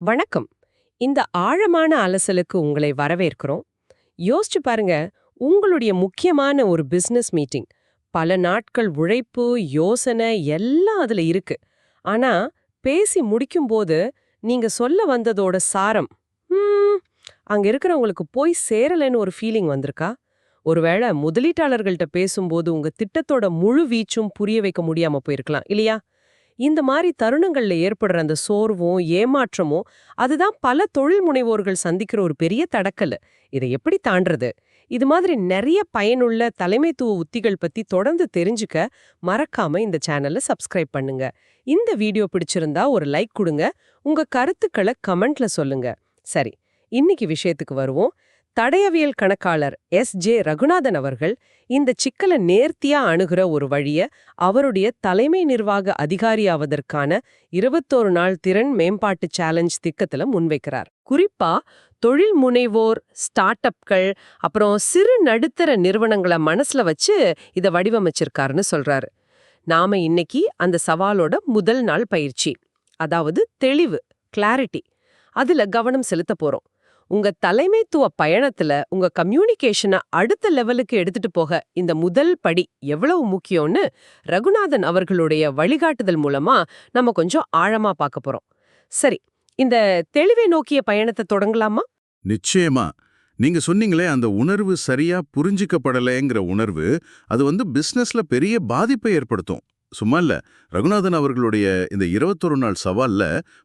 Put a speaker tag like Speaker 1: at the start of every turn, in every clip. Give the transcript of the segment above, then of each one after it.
Speaker 1: வணக்கம். இந்த ஆழமான அலசலுக்கு உங்களை வரவேற்கிறோம். யோசிச்சு பாருங்க உங்களுடைய முக்கியமான ஒரு பிசினஸ் மீட்டிங் பல நாட்கள் உழைப்பு யோசனை எல்லாம் அதுல இருக்கு. ஆனா பேசி முடிக்கும் போது நீங்க சொல்ல வந்ததோட சாரம் அங்க இருக்கிறவங்களுக்கு போய் சேரலைன்னு ஒரு ஃபீலிங் வந்திருக்கா? ஒருவேளை முதலீட்டாளர்கள்ட்ட பேசும்போது உங்க திட்டத்தோட முழு வீச்சும் புரிய வைக்க முடியாம போயிருக்கலாம் இல்லையா? இந்த மாதிரி தருணங்கள்ல ஏற்படுற அந்த சோர்வும் ஏமாற்றமும் அதுதான் பல தொழில் முனைவோர்கள் சந்திக்கிற ஒரு பெரிய தடக்கல். இதை எப்படி தாண்டறது? இது மாதிரி நிறைய பயனுள்ள தலைமைத்துவ உத்திகள் பத்தி தொடர்ந்து தெரிஞ்சுக்க மறக்காம இந்த சேனலை சப்ஸ்கிரைப் பண்ணுங்க. இந்த வீடியோ பிடிச்சிருந்தா ஒரு லைக் கொடுங்க. உங்க கருத்துக்களை கமெண்ட்ல சொல்லுங்க. சரி இன்னைக்கு விஷயத்துக்கு வருவோம். தடயவியல் கணக்காளர் எஸ். ஜே. ரகுநாதன் அவர்கள் இந்த சிக்கலை நேர்த்தியா அணுகிற ஒரு வழிய அவருடைய தலைமை நிர்வாக அதிகாரியாவதற்கான இருபத்தோரு நாள் திறன் மேம்பாட்டு சேலஞ்ச் திட்டத்துல முன்வைக்கிறார். குறிப்பா தொழில் முனைவோர் ஸ்டார்ட் அப்கள் அப்புறம் சிறு நடுத்தர நிறுவனங்களை மனசுல வச்சு இத வடிவமைச்சிருக்காருன்னு சொல்றாரு. நாம இன்னைக்கு அந்த சவாலோட முதல் நாள் பயிற்சி. அதாவது தெளிவு கிளாரிட்டி அதுல கவனம் செலுத்த போறோம். உங்க தலைமைத்துவ பயணத்துல உங்க கம்யூனிகேஷனை அடுத்த லெவலுக்கு எடுத்துட்டு போக இந்த முதல் படி எவ்வளவு முக்கியம்னு ரகுநாதன் அவர்களுடைய வழிகாட்டுதல் மூலமா நம்ம கொஞ்சம் ஆழமா பார்க்க போறோம். சரி இந்த தெளிவை நோக்கிய பயணத்தை தொடங்கலாமா?
Speaker 2: நிச்சயமா. நீங்க சொன்னீங்களே அந்த உணர்வு சரியா புரிஞ்சிக்கப்படலைங்கிற உணர்வு அது வந்து பிசினஸ்ல பெரிய பாதிப்பை ஏற்படுத்தும். சும்மா இல்ல ரகுநாதன் அவர்களுடைய இந்த இருபத்தொரு நாள் சவால்ல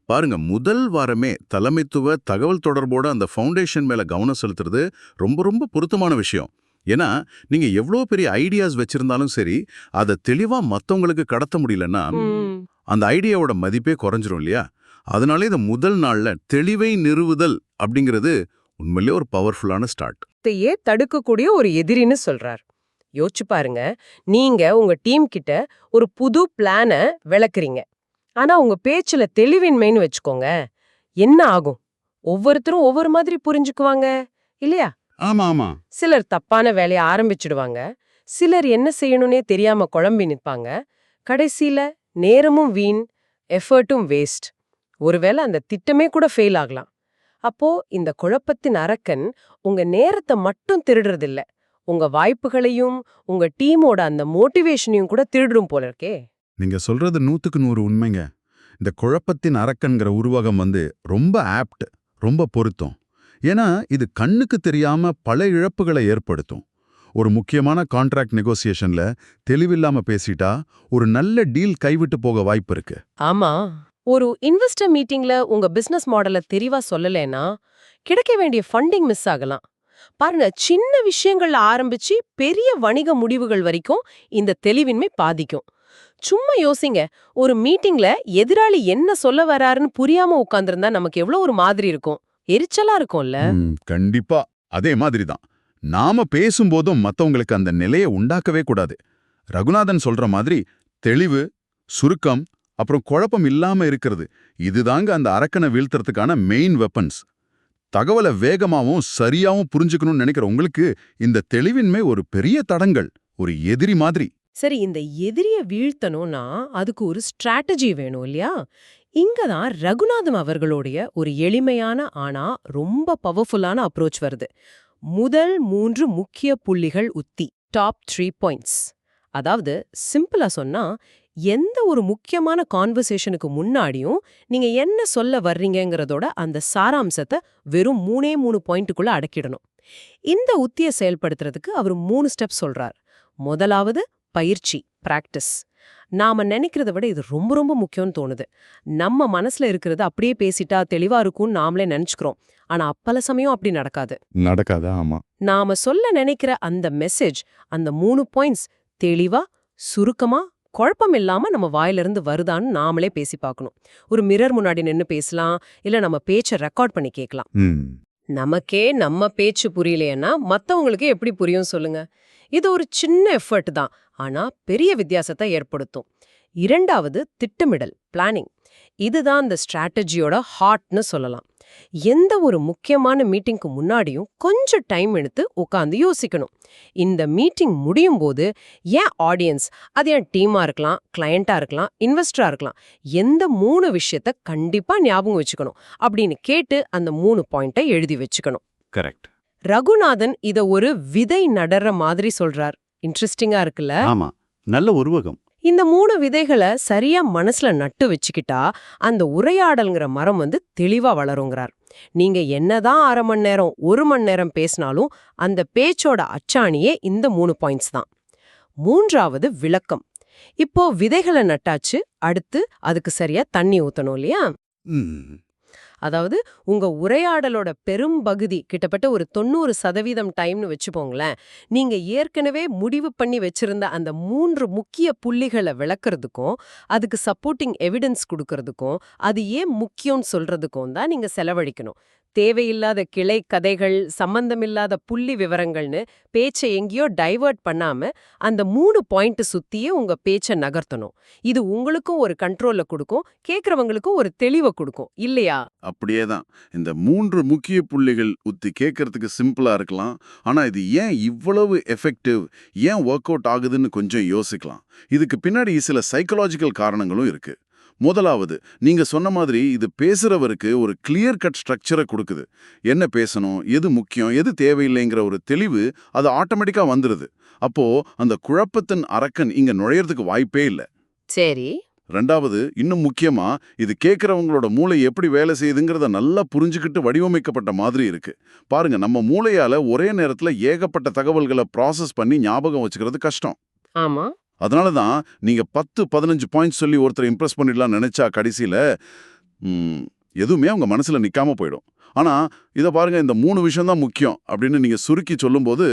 Speaker 2: பாருங்க முதல் வாரமே தலைமைத்துவ தகவல் தொடர்போட அந்த ஃபவுண்டேஷன் மேல கவனம் செலுத்துறது ரொம்ப ரொம்ப பொருத்தமான விஷயம். ஏன்னா நீங்க எவ்வளோ பெரிய ஐடியாஸ் வச்சிருந்தாலும் சரி அதை தெளிவா மத்தவங்களுக்கு கடத்த முடியலன்னா அந்த ஐடியாவோட மதிப்பே குறைஞ்சிரும் இல்லையா? அதனால இந்த முதல் நாள்ல தெளிவை நிறுவுதல் அப்படிங்கிறது உண்மையிலேயே ஒரு பவர்ஃபுல்லான ஸ்டார்ட்
Speaker 1: தடுக்கக்கூடிய ஒரு எதிரின்னு சொல்றார். யோசிச்சு பாருங்க. நீங்க உங்க டீம் கிட்ட ஒரு புது பிளான விளக்குறீங்க. ஆனா உங்க பேச்சுல தெளிவின்மைன்னு வச்சுக்கோங்க. என்ன ஆகும்? ஒவ்வொருத்தரும் ஒவ்வொரு மாதிரி புரிஞ்சுக்குவாங்க இல்லையா?
Speaker 2: ஆமா ஆமா.
Speaker 1: சிலர் தப்பான வேலைய ஆரம்பிச்சிடுவாங்க. சிலர் என்ன செய்யணும்னே தெரியாம குழம்பி நிற்பாங்க கடைசியில நேரமும் வீண் எஃபர்ட்டும் வேஸ்ட். ஒருவேளை அந்த திட்டமே கூட ஃபெயில் ஆகலாம். அப்போ இந்த குழப்பத்தின் அரக்கன் உங்க நேரத்தை மட்டும் திருடுறதில்ல. உங்க வாய்ப்புகளையும் உங்க டீமோட அந்த மோட்டிவேஷனையும் கூட திருடும் போல இருக்கே.
Speaker 2: நீங்க சொல்றது நூத்துக்கு நூறு உண்மைங்க. இந்த குழப்பத்தின் அரக்கன்கிற உருவகம் வந்து ரொம்ப ஆப்ட் ரொம்ப பொருத்தம். ஏன்னா இது கண்ணுக்கு தெரியாம பல இழப்புகளை ஏற்படுத்தும். ஒரு முக்கியமான கான்ட்ராக்ட் நெகோசியேஷன்ல தெளிவில்லாம பேசிட்டா ஒரு நல்ல டீல் கைவிட்டு போக வாய்ப்பு இருக்கு.
Speaker 1: ஆமா. ஒரு இன்வெஸ்டர் மீட்டிங்ல உங்க பிசினஸ் மாடலை தெளிவா சொல்லலைன்னா கிடைக்க வேண்டிய ஃபண்டிங் மிஸ் ஆகலாம். பாருங்க சின்ன விஷயங்கள்ல ஆரம்பிச்சு பெரிய வணிக முடிவுகள் வரைக்கும் இந்த தெளிவின்மை பாதிக்கும். சும்மா யோசிங்க ஒரு மீட்டிங்ல எதிராளி என்ன சொல்ல வராருன்னு புரியாம உட்கார்ந்திருந்தா நமக்கு எவ்வளவு ஒரு மாதிரி இருக்கும். எரிச்சலா இருக்கும்ல.
Speaker 2: கண்டிப்பா. அதே மாதிரி தான் நாம பேசும்போதும் மத்தவங்களுக்கு அந்த நிலையை உண்டாக்கவே கூடாது. ரகுநாதன் சொல்ற மாதிரி தெளிவு சுருக்கம் அப்புறம் குழப்பம் இல்லாம இருக்கிறது. இதுதாங்க அந்த அரக்கனை வீழ்த்துறதுக்கான மெயின் வெப்பன்ஸ் தகவலை வேகமாவும் சரியாவும் புரிஞ்சுக்கணும்னு நினைக்கிற உங்களுக்கு இந்த தெளிவின்மை ஒரு பெரிய தடங்கள் ஒரு எதிரி மாதிரி.
Speaker 1: சரி இந்த எதிரிய வீழ்த்தணும்னா அதுக்கு ஒரு ஸ்ட்ராட்டஜி வேணும் இல்லையா? இங்கதான் ரகுநாதம் அவர்களுடைய ஒரு எளிமையான ஆனா ரொம்ப பவர்ஃபுல்லான அப்ரோச் வருது. முதல் மூன்று முக்கிய புள்ளிகள் உத்தி டாப் த்ரீ பாயிண்ட்ஸ் அதாவது சிம்பிளா சொன்னா எந்த ஒரு முக்கியமான கான்வர்சேஷனுக்கு முன்னாடியும் நீங்க என்ன சொல்ல வர்றீங்கங்கிறதோட அந்த சாராம்சத்தை வெறும் மூணே மூணு பாயிண்ட்டுக்குள்ள அடக்கிடணும். இந்த உத்தியை செயல்படுத்துறதுக்கு அவர் மூணு ஸ்டெப் சொல்றார். முதலாவது பயிற்சி பிராக்டிஸ். நாம நினைக்கிறத விட இது ரொம்ப ரொம்ப முக்கியம்னு தோணுது. நம்ம மனசுல இருக்கிறது அப்படியே பேசிட்டா தெளிவா இருக்கும்னு நாமளே நினைச்சுக்கிறோம். ஆனா அப்பல சமயம் அப்படி நடக்காது.
Speaker 2: நடக்காதா ஆமா.
Speaker 1: நாம சொல்ல நினைக்கிற அந்த மெசேஜ் அந்த மூணு பாயிண்ட்ஸ் தெளிவா சுருக்கமா குழப்பம் இல்லாம நம்ம வாயிலிருந்து வருதான்னு நாமளே பேசி பார்க்கணும். ஒரு மிரர் முன்னாடி நின்னு பேசலாம் இல்ல நம்ம பேச்சை ரெக்கார்ட் பண்ணி கேட்கலாம். நமக்கே நம்ம பேச்சு புரியலையேன்னா மத்தவங்களுக்கு எப்படி புரியும் சொல்லுங்க. இது ஒரு சின்ன எஃபர்ட் தான் ஆனா பெரிய வித்தியாசத்தை ஏற்படுத்தும். இரண்டாவது திட்டமிடல் பிளானிங் இதுதான் இந்த ஸ்ட்ராட்டஜியோட ஹார்ட்னு சொல்லலாம். எந்த ஒரு முக்கியமான மீட்டிங்க்கு முன்னாடியும் கொஞ்சம் டைம் எடுத்து உட்காந்து யோசிக்கணும். இந்த மீட்டிங் முடியும் போது ஏன் ஆடியன்ஸ் அது என் டீமா இருக்கலாம் கிளையண்டா இருக்கலாம் இன்வெஸ்டரா இருக்கலாம் எந்த மூணு விஷயத்த கண்டிப்பா ஞாபகம் வச்சுக்கணும் அப்படின்னு கேட்டு அந்த மூணு பாயிண்ட்டை எழுதி வச்சுக்கணும்.
Speaker 3: கரெக்ட்.
Speaker 1: ரகுநாதன் இத ஒரு விதை நடற மாதிரி சொல்றார். இன்ட்ரெஸ்டிங்கா இருக்குல்ல?
Speaker 3: ஆமா. நல்ல உருவகம்.
Speaker 1: இந்த மூணு விதைகளை சரியா மனசுல நட்டு வச்சுக்கிட்டா அந்த உரையாடல்ங்கிற மரம் வந்து தெளிவா வளருங்கிறார். நீங்க என்னதான் அரை மணி நேரம் ஒரு மணி நேரம் பேசினாலும் அந்த பேச்சோட அச்சாணியே இந்த மூணு பாயிண்ட்ஸ் தான். மூன்றாவது விளக்கம். இப்போ விதைகளை நட்டாச்சு அடுத்து அதுக்கு சரியா தண்ணி ஊத்தணும் இல்லையா?
Speaker 3: ம்,
Speaker 1: அதாவது உங்க உரையாடலோட பெரும் பகுதி கிட்டத்தட்ட ஒரு தொண்ணூறு சதவீதம் டைம்னு வச்சுப்போங்களேன் நீங்க ஏற்கனவே முடிவு பண்ணி வச்சிருந்த அந்த மூன்று முக்கிய புள்ளிகளை விளக்குறதுக்கும் அதுக்கு சப்போர்ட்டிங் எவிடன்ஸ் கொடுக்கறதுக்கும் அது ஏன் முக்கியம்னு சொல்றதுக்கும் தான் நீங்க செலவழிக்கணும். தேவையில்லாத கிளை கதைகள் சம்பந்தமில்லாத புள்ளி விவரங்கள்னு பேச்சை எங்கேயோ டைவர்ட் பண்ணாம அந்த மூணு பாயிண்ட் சுத்தியே உங்க பேச்சை நகர்த்தணும். இது உங்களுக்கும் ஒரு கண்ட்ரோல கொடுக்கும் கேக்குறவங்களுக்கும் ஒரு தெளிவை கொடுக்கும் இல்லையா?
Speaker 2: அப்படியே தான் இந்த மூன்று முக்கிய புள்ளிகள் உத்தி கேட்கறதுக்கு சிம்பிளா இருக்கலாம். ஆனா இது ஏன் இவ்வளவு எஃபெக்டிவ் ஏன் ஒர்க் அவுட் ஆகுதுன்னு கொஞ்சம் யோசிக்கலாம். இதுக்கு பின்னாடி சில சைக்கலாஜிக்கல் காரணங்களும் இருக்கு. முதலாவது நீங்க சொன்ன மாதிரி இது பேசுறவருக்கு ஒரு கிளியர் கட் ஸ்ட்ரக்சரை கொடுக்குது. என்ன பேசணும் எது முக்கியம் எது தேவையில்லைங்கிற ஒரு தெளிவு அது ஆட்டோமேட்டிக்கா வந்துருது. அப்போ அந்த குழப்பத்தின் அரக்கன் இங்க நுழையறதுக்கு வாய்ப்பே இல்லை.
Speaker 1: சரி.
Speaker 2: ரெண்டாவது இன்னும் முக்கியமா இது கேட்கறவங்களோட மூளை எப்படி வேலை செய்யுதுங்கிறத நல்லா புரிஞ்சுக்கிட்டு வடிவமைக்கப்பட்ட மாதிரி இருக்கு. பாருங்க நம்ம மூளையால ஒரே நேரத்துல ஏகப்பட்ட தகவல்களை ப்ராசஸ் பண்ணி ஞாபகம் வச்சுக்கிறது கஷ்டம்.
Speaker 1: ஆமா.
Speaker 2: அதனால தான் நீங்க பத்து பதினஞ்சு பாயிண்ட்ஸ் சொல்லி ஒருத்தரை இம்ப்ரெஸ் பண்ணிடலாம் நினைச்சா கடைசியில எதுவுமே அவங்க மனசுல நிக்காம போயிடும். ஆனா இத பாருங்க இந்த மூணு விஷயம் தான் முக்கியம் அப்படின்னு நீங்க சுருக்கி சொல்லும்போது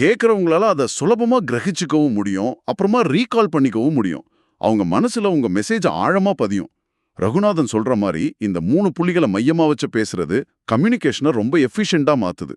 Speaker 2: கேட்கறவங்களால அதை சுலபமா கிரகிச்சுக்கவும் முடியும். அப்புறமா ரீகால் பண்ணிக்கவும் முடியும். அவங்க மனசுல உங்க மெசேஜ் ஆழமா பதியும். ரகுநாதன் சொல்ற மாதிரி இந்த மூணு புள்ளிகளை மையமா வச்சு பேசுறது கம்யூனிகேஷனை ரொம்ப எஃபிஷியண்டா மாத்துது.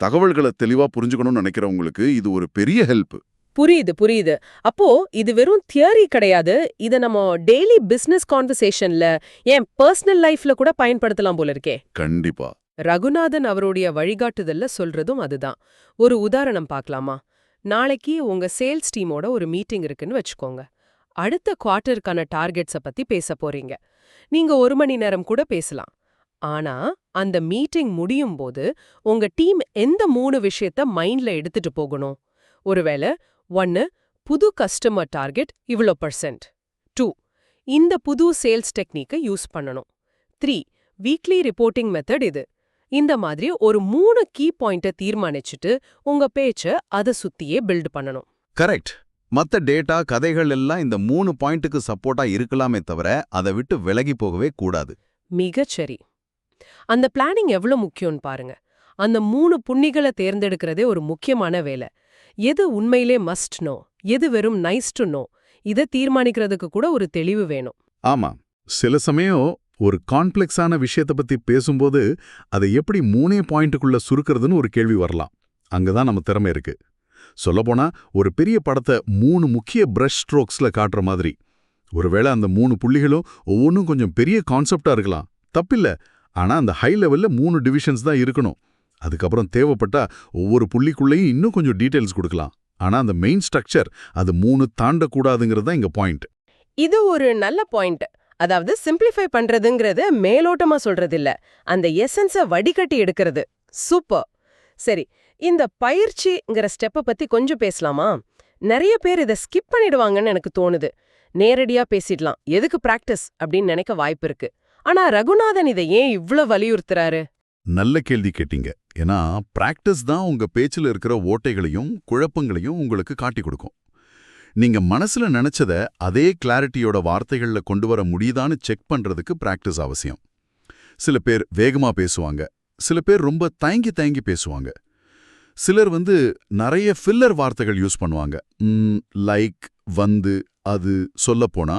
Speaker 2: தகவல்களை தெளிவா புரிஞ்சுக்கணும்னு நினைக்கிறவங்களுக்கு இது ஒரு பெரிய ஹெல்ப்
Speaker 1: புரியுது புரியுது. அப்போ இது வெறும் தியரி கிடையாது. இத நம்ம டெய்லி பிசினஸ் கான்வர்சேஷன்ல ஏன் பர்சனல் லைஃப்ல கூட பயன்படுத்தலாம் போல இருக்கே.
Speaker 2: கண்டிப்பா.
Speaker 1: ரகுநாதன் அவருடைய வழிகாட்டுதல்ல சொல்றதும் அதுதான். ஒரு உதாரணம் பார்க்கலாமா நாளைக்கு உங்க சேல்ஸ் டீமோட ஒரு மீட்டிங் இருக்குன்னு வச்சுக்கோங்க. அடுத்த குவார்ட்டருக்கான டார்கெட்ஸ பத்தி பேச போறீங்க. நீங்க ஒரு மணி நேரம் கூட பேசலாம். ஆனா அந்த மீட்டிங் முடியும் போது உங்க டீம் எந்த மூணு விஷயத்த மைண்ட்ல எடுத்துட்டு போகணும்? ஒருவேளை ஒன்னு புது கஸ்டமர் டார்கெட் இவ்ளோ பர்சன்ட் டூ இந்த புது சேல்ஸ் டெக்னிக்கை யூஸ் பண்ணணும். த்ரீ வீக்லி ரிப்போர்ட்டிங் மெத்தட் இது. இந்த மாதிரி ஒரு மூணு கீ பாயிண்ட்டை தீர்மானிச்சுட்டு உங்க பேச்ச அதை சுத்தியே பில்ட் பண்ணணும்.
Speaker 4: கரெக்ட் மத்த டேட்டா கதைகள் எல்லாம் இந்த மூணு பாயிண்ட்டுக்கு சப்போர்ட்டா இருக்கலாமே தவிர அதை விட்டு விலகி போகவே கூடாது.
Speaker 1: மிகச்சரி அந்த பிளானிங் எவ்வளவு முக்கியம்னு பாருங்க. அந்த மூணு புண்ணிகளை தேர்ந்தெடுக்கிறதே ஒரு முக்கியமான வேலை. எது உண்மையிலே மஸ்ட் நோ எது வெறும் நைஸ் டு நோ இதை தீர்மானிக்கிறதுக்கு கூட ஒரு தெளிவு வேணும்.
Speaker 5: ஆமா. சில சமயம் ஒரு காம்ப்ளெக்ஸான விஷயத்தை பத்தி பேசும்போது அதை எப்படி மூணே பாயிண்ட்டுக்குள்ள சுருக்கிறதுன்னு ஒரு கேள்வி வரலாம். அங்கதான் நம்ம திறமை இருக்கு. சொல்லப்போனா ஒரு பெரிய படத்தை மூணு முக்கிய பிரஷ் ஸ்ட்ரோக்ஸ்ல காட்டுற மாதிரி. ஒருவேளை அந்த மூணு புள்ளிகளும் ஒவ்வொன்றும் கொஞ்சம் பெரிய கான்செப்டா இருக்கலாம். தப்பில்ல. ஆனா அந்த ஹை லெவல்ல மூணு டிவிஷன்ஸ் தான் இருக்கணும். அதுக்கப்புறம் தேவைப்பட்டா ஒவ்வொரு புள்ளிக்குள்ளேயும் இன்னும் கொஞ்சம் டீடைல்ஸ் கொடுக்கலாம். ஆனா அந்த மெயின் ஸ்ட்ரக்சர் அது மூணு தாண்டக்கூடாதுங்கிறது தான் இங்க பாயிண்ட்
Speaker 1: இது ஒரு நல்ல பாயிண்ட் அதாவது சிம்பிளிஃபை பண்றதுங்கிறது மேலோட்டமா சொல்றது இல்ல அந்த எசன்ஸ வடிகட்டி எடுக்கிறது. சூப்பர் சரி இந்த பயிற்சிங்கிற ஸ்டெப்பை பத்தி கொஞ்சம் பேசலாமா? நிறைய பேர் இதை ஸ்கிப் பண்ணிடுவாங்கன்னு எனக்கு தோணுது. நேரடியா பேசிடலாம். எதுக்கு பிராக்டிஸ் அப்படின்னு நினைக்க வாய்ப்பு இருக்கு. ஆனா ரகுநாதன் இதை ஏன் இவ்ளோ வலியுறுத்துறாரு?
Speaker 5: நல்ல கேள்வி கேட்டீங்க. ஏன்னா பிராக்டிஸ் தான் உங்க பேச்சுல இருக்கிற ஓட்டைகளையும் குழப்பங்களையும் உங்களுக்கு காட்டி கொடுக்கும். நீங்க மனசுல நினைச்சத அதே கிளாரிட்டியோட வார்த்தைகள்ல கொண்டு வர முடியுதான்னு செக் பண்றதுக்கு பிராக்டிஸ் அவசியம். சில பேர் வேகமா பேசுவாங்க. சில பேர் ரொம்ப தயங்கி தயங்கி பேசுவாங்க. சிலர் வந்து நிறைய ஃபில்லர் வார்த்தைகள் யூஸ் பண்ணுவாங்க. லைக் வந்து அது சொல்லப்போனா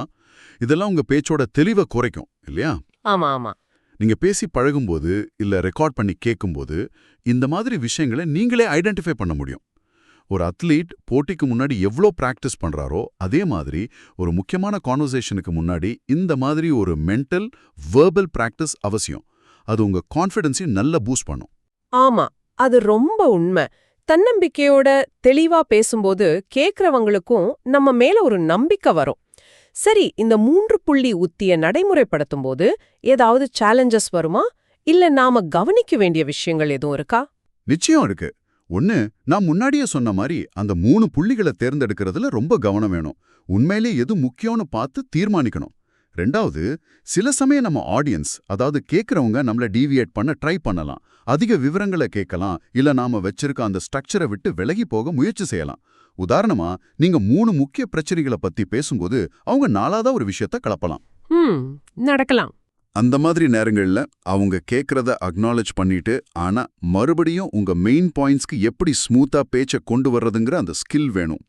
Speaker 5: இதெல்லாம் உங்க பேச்சோட தெளிவை குறைக்கும் இல்லையா?
Speaker 1: ஆமா ஆமா.
Speaker 5: நீங்க பேசி பழகும்போது இல்ல ரெக்கார்ட் பண்ணி கேட்கும்போது இந்த மாதிரி விஷயங்களை நீங்களே ஐடென்டிஃபை பண்ண முடியும். ஒரு அத்லீட் போட்டிக்கு முன்னாடி எவ்வளோ பிராக்டிஸ் பண்றாரோ அதே மாதிரி ஒரு முக்கியமான கான்வர்சேஷனுக்கு முன்னாடி இந்த மாதிரி ஒரு மென்டல் வேர்பல் பிராக்டிஸ் அவசியம்.
Speaker 2: அது உங்க கான்ஃபிடென்ஸையும் நல்லா பூஸ்ட் பண்ணும்.
Speaker 1: ஆமா அது ரொம்ப உண்மை. தன்னம்பிக்கையோட தெளிவா பேசும்போது கேக்குறவங்களுக்கும் நம்ம மேல ஒரு நம்பிக்கை வரும். சரி இந்த மூன்று புள்ளி உத்திய நடைமுறைப்படுத்தும் போது ஏதாவது சேலஞ்சஸ் வருமா? இல்ல நாம கவனிக்க வேண்டிய விஷயங்கள் எதுவும் இருக்கா?
Speaker 2: நிச்சயம் இருக்கு. ஒன்னு நான் முன்னாடியே சொன்ன மாதிரி அந்த மூணு புள்ளிகளை தேர்ந்தெடுக்கிறதுல ரொம்ப கவனம் வேணும். உண்மையிலே எது முக்கியம்னு பார்த்து தீர்மானிக்கணும். ரெண்டாவது சில சமயம் நம்ம ஆடியன்ஸ் அதாவது கேட்கறவங்க நம்மள டீவியேட் பண்ண ட்ரை பண்ணலாம். அதிக விவரங்களை கேட்கலாம். இல்ல நாம வச்சிருக்க அந்த ஸ்ட்ரக்சரை விட்டு விலகி போக முயற்சி செய்யலாம். உதாரணமா நீங்க மூணு முக்கிய பிரச்சனைகளை பத்தி பேசும்போது அவங்க நாலாவதா ஒரு விஷயத்த கலப்பலாம்.
Speaker 1: நடக்கலாம்.
Speaker 2: அந்த மாதிரி நேரங்கள்ல அவங்க கேக்குறத அக்னாலேஜ் பண்ணிட்டு ஆனா மறுபடியும் உங்க மெயின் பாயிண்ட்ஸ்க்கு எப்படி ஸ்மூத்தா பேச்ச கொண்டு வர்றதுங்கிற அந்த ஸ்கில் வேணும்.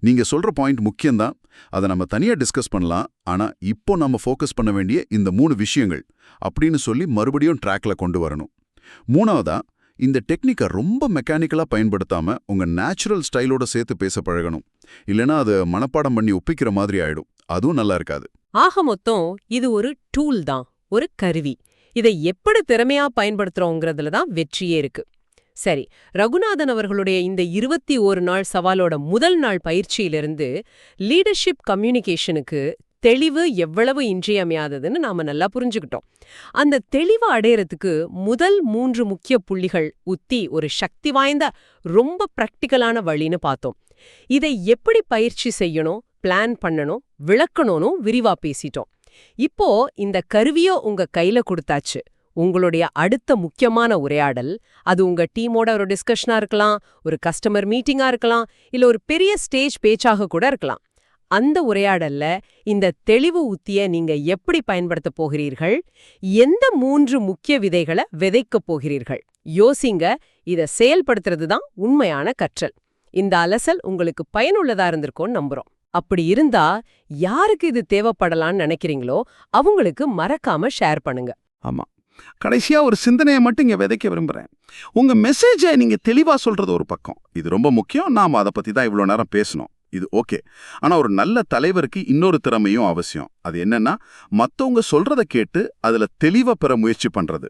Speaker 2: நீங்க சொல்ற பாயிண்ட் முக்கியம்தான். அதை நம்ம தனியா டிஸ்கஸ் பண்ணலாம். ஆனா இப்போ நம்ம ஃபோக்கஸ் பண்ண வேண்டிய இந்த மூணு விஷயங்கள் அப்படின்னு சொல்லி மறுபடியும் ட்ராக்ல கொண்டு வரணும். மூணாவதா இந்த டெக்னிக்கை ரொம்ப மெக்கானிக்கலா பயன்படுத்தாம உங்க நேச்சுரல் ஸ்டைலோட சேர்த்து பேச பழகணும். இல்லைனா அது மனப்பாடம் பண்ணி ஒப்பிக்கிற மாதிரி ஆயிடும். அதுவும் நல்லா இருக்காது.
Speaker 1: ஆக மொத்தம் இது ஒரு டூல் தான். ஒரு கருவி. இதை எப்படி திறமையா பயன்படுத்துறோங்கிறதுல தான் வெற்றியே இருக்கு. சரி ரகுநாதன் அவர்களுடைய இந்த இருபத்தி ஒரு நாள் சவாலோட முதல் நாள் பயிற்சியிலிருந்து லீடர்ஷிப் கம்யூனிகேஷனுக்கு தெளிவு எவ்வளவு இன்றியமையாததுன்னு நாம நல்லா புரிஞ்சுக்கிட்டோம். அந்த தெளிவு அடையறதுக்கு முதல் மூன்று முக்கிய புள்ளிகள் உத்தி ஒரு சக்தி வாய்ந்த ரொம்ப ப்ராக்டிக்கலான வழின்னு பார்த்தோம். இதை எப்படி பயிற்சி செய்யணும் பிளான் பண்ணணும் விளக்கணும்னு விரிவா பேசிட்டோம். இப்போ இந்த கருவியோ உங்க கையில கொடுத்தாச்சு. உங்களுடைய அடுத்த முக்கியமான உரையாடல். அது உங்க டீமோட ஒரு டிஸ்கஷனா இருக்கலாம் ஒரு கஸ்டமர் மீட்டிங்கா இருக்கலாம் இல்ல ஒரு பெரிய ஸ்டேஜ் பேச்சாக கூட இருக்கலாம். அந்த உரையாடல்ல இந்த தெளிவு உத்திய நீங்க எப்படி பயன்படுத்த போகிறீர்கள்? எந்த மூன்று முக்கிய விதைகளை விதைக்கப் போகிறீர்கள்? யோசிங்க இத செயல்படுத்துறது தான் உண்மையான கற்றல். இந்த அலசல் உங்களுக்கு பயனுள்ளதா இருந்திருக்கும்னு நம்புறோம். அப்படி இருந்தா யாருக்கு இது தேவைப்படலாம்னு நினைக்கிறீங்களோ அவங்களுக்கு மறக்காம ஷேர் பண்ணுங்க.
Speaker 3: ஆமா. கடைசியா ஒரு சிந்தனையை மட்டும் இங்க விதைக்க விரும்புறேன். உங்க மெசேஜை நீங்க தெளிவா சொல்றது ஒரு பக்கம். இது ரொம்ப முக்கியம். நாம அதை பத்தி தான் இவ்வளவு நேரம் பேசணும். இது ஓகே ஆனா ஒரு நல்ல தலைவருக்கு இன்னொரு திறமையும் அவசியம். அது என்னன்னா மத்தவங்க சொல்றத கேட்டு அதுல தெளிவா பெற முயற்சி பண்றது.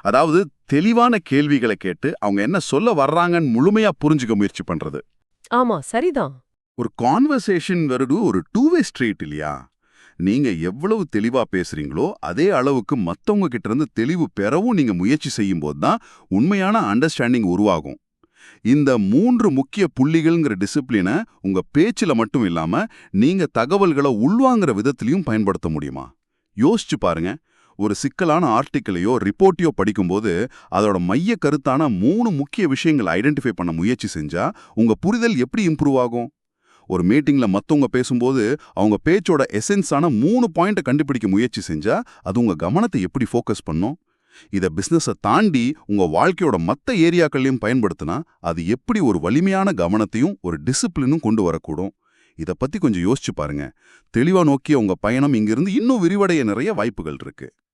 Speaker 3: அதாவது தெளிவான கேள்விகளை கேட்டு அவங்க என்ன சொல்ல வர்றாங்கன்னு முழுமையா புரிஞ்சுக்க முயற்சி பண்றது.
Speaker 1: ஆமா சரிதான்.
Speaker 2: ஒரு கான்வர்சேஷன் வருது ஒரு டூ வே ஸ்ட்ரீட் இல்லையா? நீங்க எவ்வளவு தெளிவா பேசுறீங்களோ அதே அளவுக்கு மத்தவங்க கிட்ட இருந்து தெளிவு பெறவும் நீங்க முயற்சி செய்யும் போது தான் உண்மையான அண்டர்ஸ்டாண்டிங் உருவாகும். இந்த மூன்று முக்கிய புள்ளிகள்ங்கிற டிசிப்ளினை உங்க பேச்சுல மட்டும் இல்லாம நீங்க தகவல்களை உள்வாங்குற விதத்திலையும் பயன்படுத்த முடியுமா? யோசிச்சு பாருங்க. ஒரு சிக்கலான ஆர்டிக்கிளையோ ரிப்போர்ட்டையோ படிக்கும்போது அதோட மைய கருத்தான மூணு முக்கிய விஷயங்களை ஐடென்டிஃபை பண்ண முயற்சி செஞ்சா உங்க புரிதல் எப்படி இம்ப்ரூவ் ஆகும்? ஒரு மீட்டிங்ல மத்தவங்க பேசும்போது அவங்க பேச்சோட எசென்ஸான மூணு பாயிண்ட்டை கண்டுபிடிக்க முயற்சி செஞ்சா அது உங்க கவனத்தை எப்படி ஃபோக்கஸ் பண்ணும்? இத பிஸ்னஸை தாண்டி உங்க வாழ்க்கையோட மத்த ஏரியாக்கள்லையும் பயன்படுத்தினா அது எப்படி ஒரு வலிமையான கவனத்தையும் ஒரு டிசிப்ளினும் கொண்டு வரக்கூடும்? இத பத்தி கொஞ்சம் யோசிச்சு பாருங்க. தெளிவா நோக்கிய உங்க பயணம் இங்கிருந்து இன்னும் விரிவடைய நிறைய வாய்ப்புகள் இருக்கு.